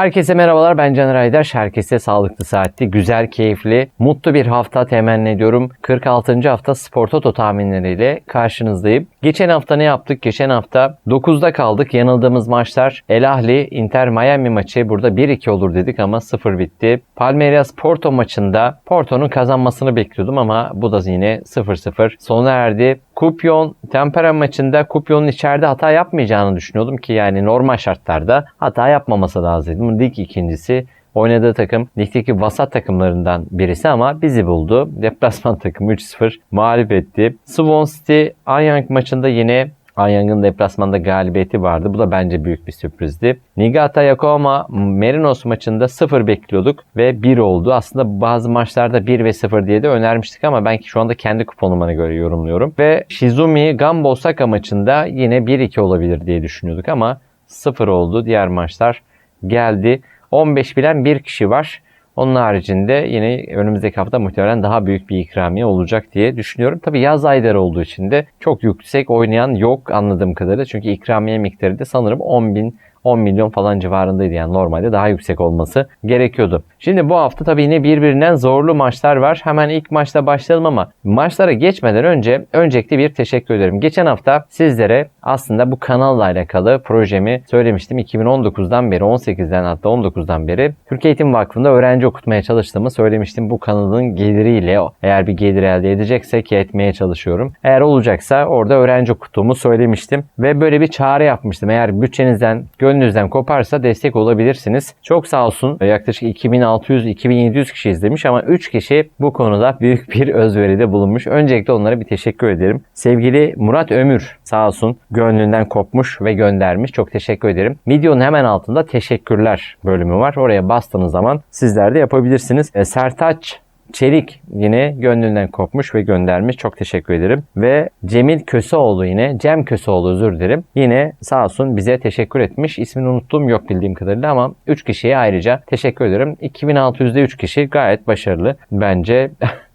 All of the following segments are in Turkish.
Herkese merhabalar ben Caner Aydaş. Herkese sağlıklı saatli, güzel, keyifli, mutlu bir hafta temenni ediyorum. 46. hafta Spor Toto tahminleriyle karşınızdayım. Geçen hafta ne yaptık? Geçen hafta 9'da kaldık. Yanıldığımız maçlar El Ahli, Inter Miami maçı burada 1-2 olur dedik ama 0 bitti. Palmeiras Porto maçında Porto'nun kazanmasını bekliyordum ama bu da yine 0-0 sona erdi. Kupyon Tempera maçında Kupyon'un içeride hata yapmayacağını düşünüyordum ki yani normal şartlarda hata yapmaması lazım. Lig ikincisi oynadığı takım ligdeki vasat takımlarından birisi ama bizi buldu. Deplasman takımı 3-0 mağlup etti. Swansea Anyang maçında yine Anyang'ın deplasmanda galibiyeti vardı. Bu da bence büyük bir sürprizdi. Niigata Yokohama Merinos maçında 0 bekliyorduk ve 1 oldu. Aslında bazı maçlarda 1 ve 0 diye de önermiştik ama ben şu anda kendi kuponuma göre yorumluyorum. Ve Shizumi Gamba Osaka maçında yine 1-2 olabilir diye düşünüyorduk ama 0 oldu. Diğer maçlar geldi. 15 bilen bir kişi var. Onun haricinde yine önümüzdeki hafta muhtemelen daha büyük bir ikramiye olacak diye düşünüyorum. Tabi yaz ayları olduğu için de çok yüksek oynayan yok anladığım kadarıyla. Çünkü ikramiye miktarı da sanırım 10 bin 10 milyon falan civarındaydı yani normalde daha yüksek olması gerekiyordu. Şimdi bu hafta tabii yine birbirinden zorlu maçlar var. Hemen ilk maçta başlayalım ama maçlara geçmeden önce öncelikle bir teşekkür ederim. Geçen hafta sizlere aslında bu kanalla alakalı projemi söylemiştim. 2019'dan beri 18'den hatta 19'dan beri Türkiye Eğitim Vakfı'nda öğrenci okutmaya çalıştığımı söylemiştim. Bu kanalın geliriyle eğer bir gelir elde edeceksek etmeye çalışıyorum. Eğer olacaksa orada öğrenci okuttuğumu söylemiştim ve böyle bir çağrı yapmıştım. Eğer bütçenizden gönlünüzden koparsa destek olabilirsiniz. Çok sağ olsun yaklaşık 2600-2700 kişi izlemiş ama 3 kişi bu konuda büyük bir özveride bulunmuş. Öncelikle onlara bir teşekkür ederim. Sevgili Murat Ömür sağ olsun gönlünden kopmuş ve göndermiş. Çok teşekkür ederim. Videonun hemen altında teşekkürler bölümü var. Oraya bastığınız zaman sizler de yapabilirsiniz. E, Sertaç Çelik yine gönlünden kopmuş ve göndermiş. Çok teşekkür ederim. Ve Cemil Köseoğlu yine, Cem Köseoğlu özür dilerim. Yine sağ olsun bize teşekkür etmiş. İsmini unuttum yok bildiğim kadarıyla ama 3 kişiye ayrıca teşekkür ederim. 2600'de 3 kişi gayet başarılı. Bence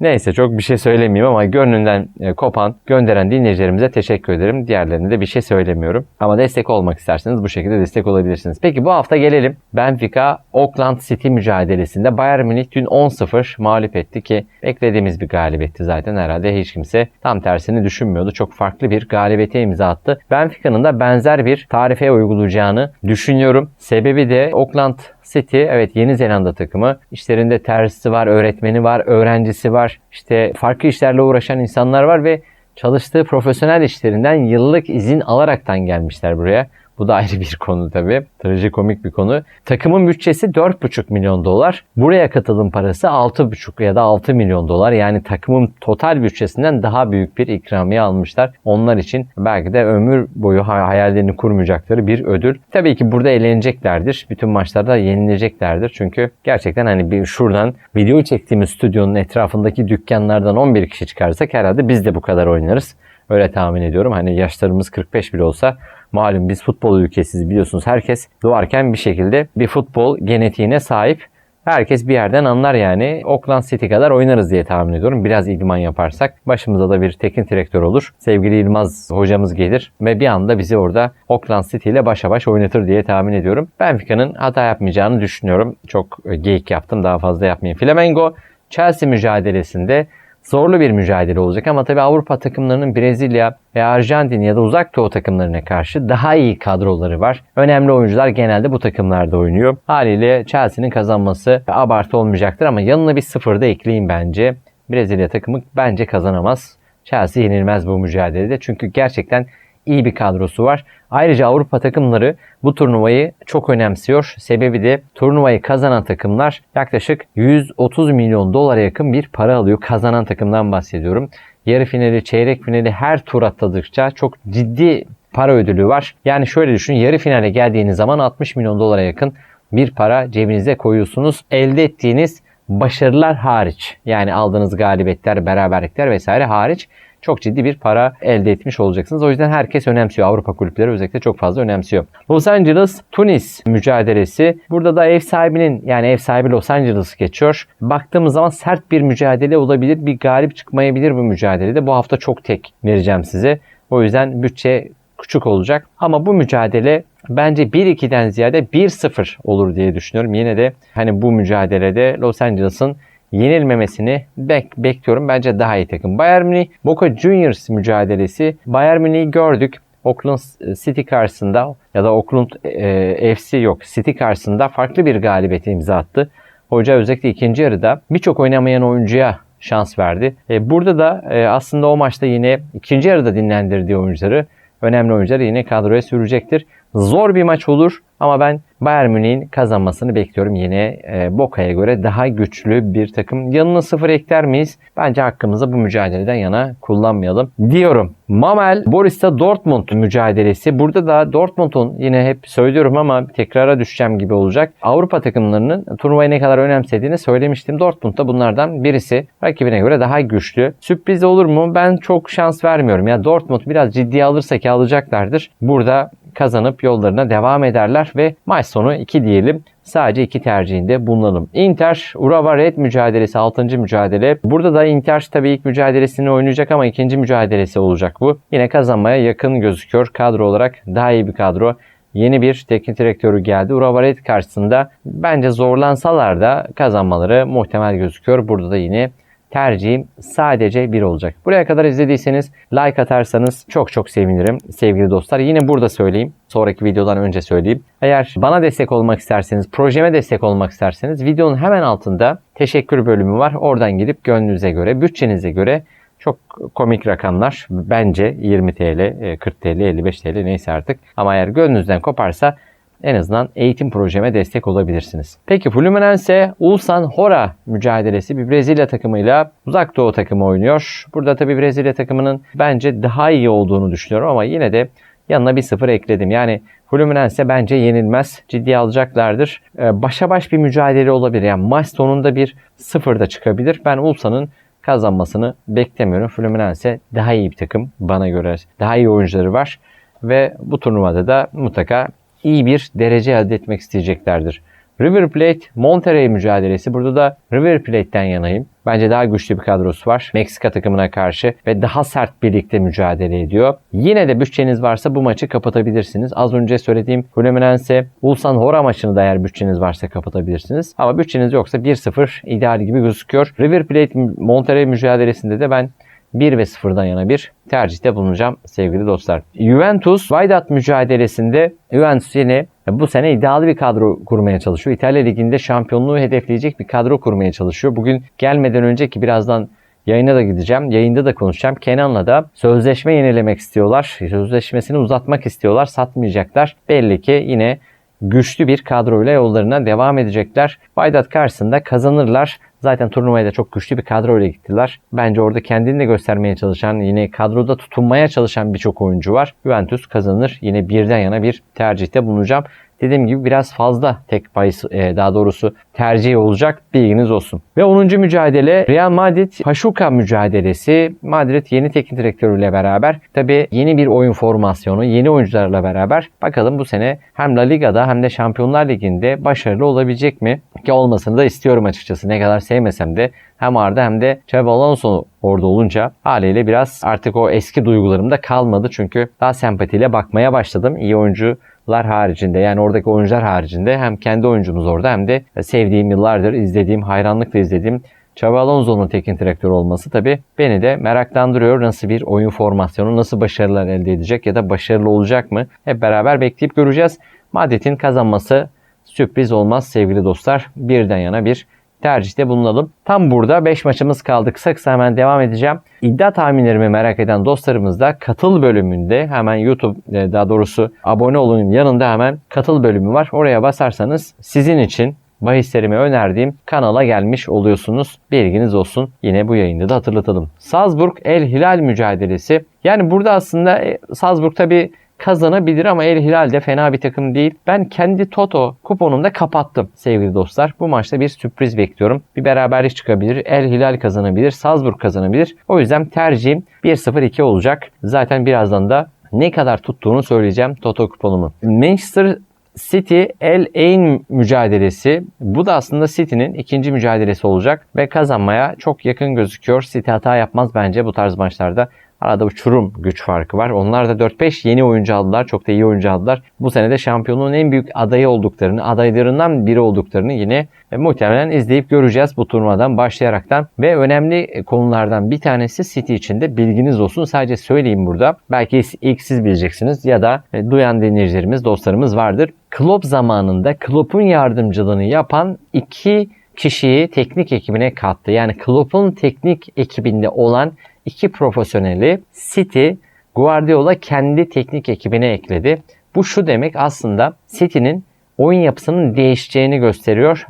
Neyse çok bir şey söylemeyeyim ama gönlünden e, kopan, gönderen dinleyicilerimize teşekkür ederim. Diğerlerine de bir şey söylemiyorum. Ama destek olmak isterseniz bu şekilde destek olabilirsiniz. Peki bu hafta gelelim. Benfica Auckland City mücadelesinde Bayern Münih dün 10-0 mağlup etti ki beklediğimiz bir galibiyetti zaten herhalde hiç kimse tam tersini düşünmüyordu. Çok farklı bir galibiyete imza attı. Benfica'nın da benzer bir tarife uygulayacağını düşünüyorum. Sebebi de Auckland City evet Yeni Zelanda takımı. İşlerinde tersisi var, öğretmeni var, öğrencisi var. İşte farklı işlerle uğraşan insanlar var ve çalıştığı profesyonel işlerinden yıllık izin alaraktan gelmişler buraya. Bu da ayrı bir konu tabii. Trajikomik bir konu. Takımın bütçesi 4,5 milyon dolar. Buraya katılım parası 6,5 ya da 6 milyon dolar. Yani takımın total bütçesinden daha büyük bir ikramiye almışlar. Onlar için belki de ömür boyu hayallerini kurmayacakları bir ödül. Tabii ki burada eğleneceklerdir. Bütün maçlarda yenileceklerdir. Çünkü gerçekten hani bir şuradan video çektiğimiz stüdyonun etrafındaki dükkanlardan 11 kişi çıkarsak herhalde biz de bu kadar oynarız. Öyle tahmin ediyorum. Hani yaşlarımız 45 bile olsa malum biz futbol ülkesiz biliyorsunuz. Herkes doğarken bir şekilde bir futbol genetiğine sahip. Herkes bir yerden anlar yani. Oakland City kadar oynarız diye tahmin ediyorum. Biraz idman yaparsak başımıza da bir teknik direktör olur. Sevgili Yılmaz hocamız gelir ve bir anda bizi orada Oakland City ile başa baş oynatır diye tahmin ediyorum. Benfica'nın hata yapmayacağını düşünüyorum. Çok geyik yaptım daha fazla yapmayayım. Flamengo Chelsea mücadelesinde zorlu bir mücadele olacak ama tabii Avrupa takımlarının Brezilya ve Arjantin ya da uzak doğu takımlarına karşı daha iyi kadroları var. Önemli oyuncular genelde bu takımlarda oynuyor. Haliyle Chelsea'nin kazanması abartı olmayacaktır ama yanına bir sıfır da ekleyin bence. Brezilya takımı bence kazanamaz. Chelsea yenilmez bu mücadelede çünkü gerçekten iyi bir kadrosu var. Ayrıca Avrupa takımları bu turnuvayı çok önemsiyor. Sebebi de turnuvayı kazanan takımlar yaklaşık 130 milyon dolara yakın bir para alıyor. Kazanan takımdan bahsediyorum. Yarı finali, çeyrek finali her tur atladıkça çok ciddi para ödülü var. Yani şöyle düşünün yarı finale geldiğiniz zaman 60 milyon dolara yakın bir para cebinize koyuyorsunuz. Elde ettiğiniz başarılar hariç yani aldığınız galibiyetler, beraberlikler vesaire hariç çok ciddi bir para elde etmiş olacaksınız. O yüzden herkes önemsiyor. Avrupa kulüpleri özellikle çok fazla önemsiyor. Los Angeles Tunis mücadelesi. Burada da ev sahibinin yani ev sahibi Los Angeles geçiyor. Baktığımız zaman sert bir mücadele olabilir. Bir galip çıkmayabilir bu mücadelede. Bu hafta çok tek vereceğim size. O yüzden bütçe küçük olacak. Ama bu mücadele bence 1-2'den ziyade 1-0 olur diye düşünüyorum. Yine de hani bu mücadelede Los Angeles'ın yenilmemesini bek bekliyorum. Bence daha iyi takım. Bayern Münih Boca Juniors mücadelesi. Bayern Münih'i gördük. Auckland City karşısında ya da Auckland e, FC yok City karşısında farklı bir galibiyet imza attı. Hoca özellikle ikinci yarıda birçok oynamayan oyuncuya şans verdi. E, burada da e, aslında o maçta yine ikinci yarıda dinlendirdiği oyuncuları, önemli oyuncuları yine kadroya sürecektir. Zor bir maç olur ama ben Bayern Münih'in kazanmasını bekliyorum. Yine e, Boca'ya göre daha güçlü bir takım. Yanına sıfır ekler miyiz? Bence hakkımızda bu mücadeleden yana kullanmayalım diyorum. Mamel Borussia Dortmund mücadelesi. Burada da Dortmund'un yine hep söylüyorum ama tekrara düşeceğim gibi olacak. Avrupa takımlarının turnuvayı ne kadar önemsediğini söylemiştim. Dortmund da bunlardan birisi. Rakibine göre daha güçlü. Sürpriz olur mu? Ben çok şans vermiyorum. Ya Dortmund biraz ciddiye alırsa ki alacaklardır. Burada kazanıp yollarına devam ederler ve maç sonu 2 diyelim. Sadece iki tercihinde bulunalım. Inter, Urawa Red mücadelesi 6. mücadele. Burada da Inter tabii ilk mücadelesini oynayacak ama ikinci mücadelesi olacak bu. Yine kazanmaya yakın gözüküyor. Kadro olarak daha iyi bir kadro. Yeni bir teknik direktörü geldi. Urawa Red karşısında bence zorlansalar da kazanmaları muhtemel gözüküyor. Burada da yine tercihim sadece bir olacak. Buraya kadar izlediyseniz like atarsanız çok çok sevinirim sevgili dostlar. Yine burada söyleyeyim. Sonraki videodan önce söyleyeyim. Eğer bana destek olmak isterseniz, projeme destek olmak isterseniz videonun hemen altında teşekkür bölümü var. Oradan gidip gönlünüze göre, bütçenize göre çok komik rakamlar. Bence 20 TL, 40 TL, 55 TL neyse artık. Ama eğer gönlünüzden koparsa en azından eğitim projeme destek olabilirsiniz. Peki Fluminense Ulsan Hora mücadelesi bir Brezilya takımıyla uzak doğu takımı oynuyor. Burada tabi Brezilya takımının bence daha iyi olduğunu düşünüyorum ama yine de yanına bir sıfır ekledim. Yani Fluminense bence yenilmez. Ciddiye alacaklardır. Ee, başa baş bir mücadele olabilir. Yani maç sonunda bir sıfır da çıkabilir. Ben Ulsan'ın kazanmasını beklemiyorum. Fluminense daha iyi bir takım bana göre. Daha iyi oyuncuları var. Ve bu turnuvada da mutlaka iyi bir derece elde etmek isteyeceklerdir. River Plate Monterrey mücadelesi. Burada da River Plate'ten yanayım. Bence daha güçlü bir kadrosu var. Meksika takımına karşı ve daha sert birlikte mücadele ediyor. Yine de bütçeniz varsa bu maçı kapatabilirsiniz. Az önce söylediğim Fluminense Ulsan Hora maçını da eğer bütçeniz varsa kapatabilirsiniz. Ama bütçeniz yoksa 1-0 ideal gibi gözüküyor. River Plate Monterrey mücadelesinde de ben 1 ve 0'dan yana bir tercihte bulunacağım sevgili dostlar. Juventus Wydad mücadelesinde Juventus yine bu sene iddialı bir kadro kurmaya çalışıyor. İtalya Ligi'nde şampiyonluğu hedefleyecek bir kadro kurmaya çalışıyor. Bugün gelmeden önceki birazdan Yayına da gideceğim. Yayında da konuşacağım. Kenan'la da sözleşme yenilemek istiyorlar. Sözleşmesini uzatmak istiyorlar. Satmayacaklar. Belli ki yine güçlü bir kadroyla yollarına devam edecekler. Baydat karşısında kazanırlar. Zaten turnuvaya da çok güçlü bir kadroyla gittiler. Bence orada kendini de göstermeye çalışan, yine kadroda tutunmaya çalışan birçok oyuncu var. Juventus kazanır. Yine birden yana bir tercihte bulunacağım. Dediğim gibi biraz fazla tek bahis e, daha doğrusu tercih olacak bilginiz olsun. Ve 10. mücadele Real Madrid Paşuka mücadelesi. Madrid yeni teknik direktörüyle beraber tabi yeni bir oyun formasyonu, yeni oyuncularla beraber bakalım bu sene hem La Liga'da hem de Şampiyonlar Ligi'nde başarılı olabilecek mi? Ki olmasını da istiyorum açıkçası. Ne kadar sevmesem de hem Arda hem de Xabi Alonso orada olunca haliyle biraz artık o eski duygularımda kalmadı. Çünkü daha sempatiyle bakmaya başladım. İyi oyuncu haricinde yani oradaki oyuncular haricinde hem kendi oyuncumuz orada hem de sevdiğim yıllardır izlediğim, hayranlıkla izlediğim Xabi Alonso'nun teknik direktör olması tabi beni de meraklandırıyor. Nasıl bir oyun formasyonu, nasıl başarılar elde edecek ya da başarılı olacak mı? Hep beraber bekleyip göreceğiz. Madrid'in kazanması sürpriz olmaz sevgili dostlar. Birden yana bir tercihte bulunalım. Tam burada 5 maçımız kaldı. Kısa kısa hemen devam edeceğim. İddia tahminlerimi merak eden dostlarımız da katıl bölümünde hemen YouTube e, daha doğrusu abone olun yanında hemen katıl bölümü var. Oraya basarsanız sizin için bahislerimi önerdiğim kanala gelmiş oluyorsunuz. Bilginiz olsun. Yine bu yayında da hatırlatalım. Salzburg El Hilal mücadelesi. Yani burada aslında e, Salzburg tabi kazanabilir ama El Hilal de fena bir takım değil. Ben kendi Toto kuponumda kapattım sevgili dostlar. Bu maçta bir sürpriz bekliyorum. Bir beraberlik çıkabilir. El Hilal kazanabilir. Salzburg kazanabilir. O yüzden tercihim 1-0-2 olacak. Zaten birazdan da ne kadar tuttuğunu söyleyeceğim Toto kuponumu. Manchester City El Ain mücadelesi. Bu da aslında City'nin ikinci mücadelesi olacak ve kazanmaya çok yakın gözüküyor. City hata yapmaz bence bu tarz maçlarda. Arada uçurum güç farkı var. Onlar da 4-5 yeni oyuncu aldılar. Çok da iyi oyuncu aldılar. Bu sene de şampiyonluğun en büyük adayı olduklarını, adaylarından biri olduklarını yine e, muhtemelen izleyip göreceğiz bu turnuvadan başlayaraktan. Ve önemli konulardan bir tanesi City içinde bilginiz olsun. Sadece söyleyeyim burada. Belki ilk siz bileceksiniz ya da e, duyan dinleyicilerimiz, dostlarımız vardır. Klopp zamanında Klopp'un yardımcılığını yapan iki kişiyi teknik ekibine kattı. Yani Klopp'un teknik ekibinde olan iki profesyoneli City Guardiola kendi teknik ekibine ekledi. Bu şu demek aslında City'nin oyun yapısının değişeceğini gösteriyor.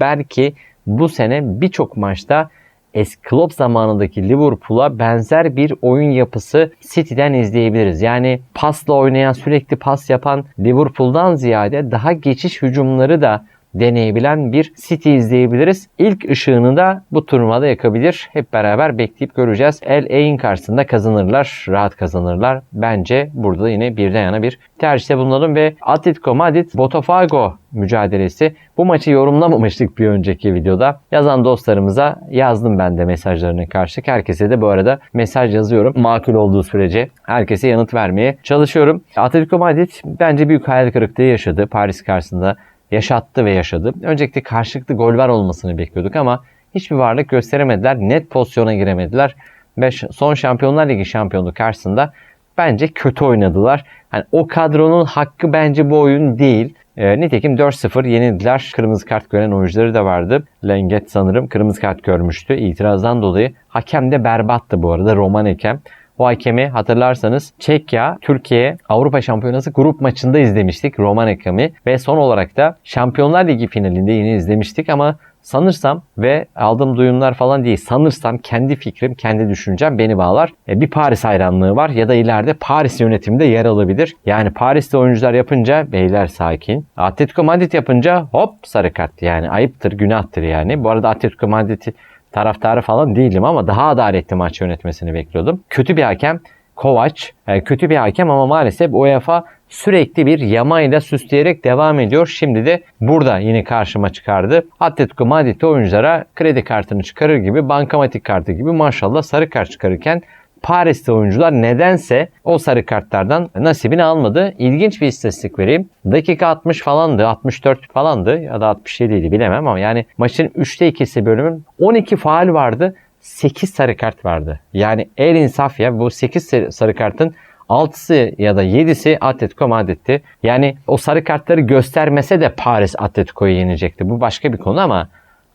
Belki bu sene birçok maçta es Klopp zamanındaki Liverpool'a benzer bir oyun yapısı City'den izleyebiliriz. Yani pasla oynayan, sürekli pas yapan Liverpool'dan ziyade daha geçiş hücumları da deneyebilen bir City izleyebiliriz. İlk ışığını da bu turnuvada yakabilir. Hep beraber bekleyip göreceğiz. El Ain karşısında kazanırlar. Rahat kazanırlar. Bence burada yine birden yana bir tercihte bulunalım ve Atletico Madrid Botafogo mücadelesi. Bu maçı yorumlamamıştık bir önceki videoda. Yazan dostlarımıza yazdım ben de mesajlarını karşı. Herkese de bu arada mesaj yazıyorum. Makul olduğu sürece herkese yanıt vermeye çalışıyorum. Atletico Madrid bence büyük hayal kırıklığı yaşadı Paris karşısında yaşattı ve yaşadı. Öncelikle karşılıklı gol var olmasını bekliyorduk ama hiçbir varlık gösteremediler. Net pozisyona giremediler. Ve son Şampiyonlar Ligi şampiyonluğu karşısında bence kötü oynadılar. Yani o kadronun hakkı bence bu oyun değil. E, nitekim 4-0 yenildiler. Kırmızı kart gören oyuncuları da vardı. Lenget sanırım kırmızı kart görmüştü. İtirazdan dolayı. Hakem de berbattı bu arada. Roman hakem. O hakemi hatırlarsanız Çekya, Türkiye Avrupa Şampiyonası grup maçında izlemiştik Roman hakemi ve son olarak da Şampiyonlar Ligi finalinde yine izlemiştik ama sanırsam ve aldığım duyumlar falan değil sanırsam kendi fikrim, kendi düşüncem beni bağlar. E, bir Paris hayranlığı var ya da ileride Paris yönetiminde yer alabilir. Yani Paris'te oyuncular yapınca beyler sakin. Atletico Madrid yapınca hop sarı kart yani ayıptır, günahtır yani. Bu arada Atletico Madrid'i taraftarı falan değilim ama daha adaletli maç yönetmesini bekliyordum. Kötü bir hakem Kovac e, kötü bir hakem ama maalesef UEFA sürekli bir yamayla süsleyerek devam ediyor. Şimdi de burada yine karşıma çıkardı. Atletico Madrid oyunculara kredi kartını çıkarır gibi bankamatik kartı gibi maşallah sarı kart çıkarırken Paris'te oyuncular nedense o sarı kartlardan nasibini almadı. İlginç bir istatistik vereyim. Dakika 60 falandı, 64 falandı ya da 67 idi bilemem ama yani maçın 3'te 2'si bölümün 12 faal vardı. 8 sarı kart vardı. Yani el insaf ya bu 8 sarı kartın 6'sı ya da 7'si Atletico Madrid'ti. Yani o sarı kartları göstermese de Paris Atletico'yu yenecekti. Bu başka bir konu ama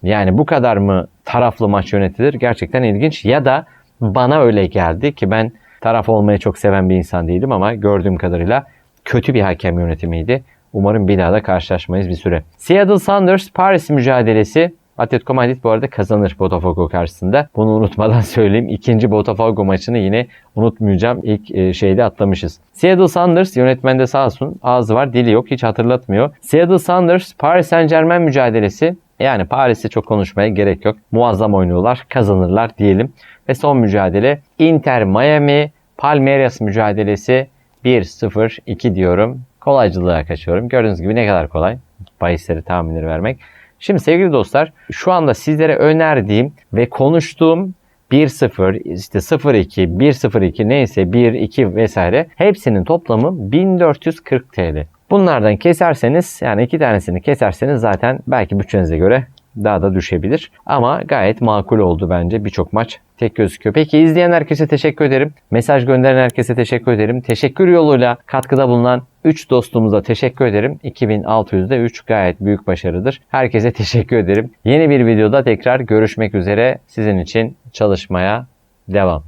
yani bu kadar mı taraflı maç yönetilir? Gerçekten ilginç. Ya da bana öyle geldi ki ben taraf olmayı çok seven bir insan değilim ama gördüğüm kadarıyla kötü bir hakem yönetimiydi. Umarım bir daha da karşılaşmayız bir süre. Seattle Sounders Paris mücadelesi Atletico Madrid bu arada kazanır Botafogo karşısında. Bunu unutmadan söyleyeyim. İkinci Botafogo maçını yine unutmayacağım. İlk e, şeyde atlamışız. Seattle Sounders yönetmende sağ olsun ağzı var dili yok hiç hatırlatmıyor. Seattle Sounders Paris Saint Germain mücadelesi. Yani Paris'te çok konuşmaya gerek yok. Muazzam oynuyorlar. Kazanırlar diyelim. Ve son mücadele Inter Miami Palmeiras mücadelesi 1-0-2 diyorum. Kolaycılığa kaçıyorum. Gördüğünüz gibi ne kadar kolay. Bahisleri tahminleri vermek. Şimdi sevgili dostlar şu anda sizlere önerdiğim ve konuştuğum 1-0, işte 0-2, 1-0-2 neyse 1-2 vesaire hepsinin toplamı 1440 TL. Bunlardan keserseniz yani iki tanesini keserseniz zaten belki bütçenize göre daha da düşebilir. Ama gayet makul oldu bence birçok maç tek gözüküyor. Peki izleyen herkese teşekkür ederim. Mesaj gönderen herkese teşekkür ederim. Teşekkür yoluyla katkıda bulunan 3 dostumuza teşekkür ederim. 2600'de 3 gayet büyük başarıdır. Herkese teşekkür ederim. Yeni bir videoda tekrar görüşmek üzere. Sizin için çalışmaya devam.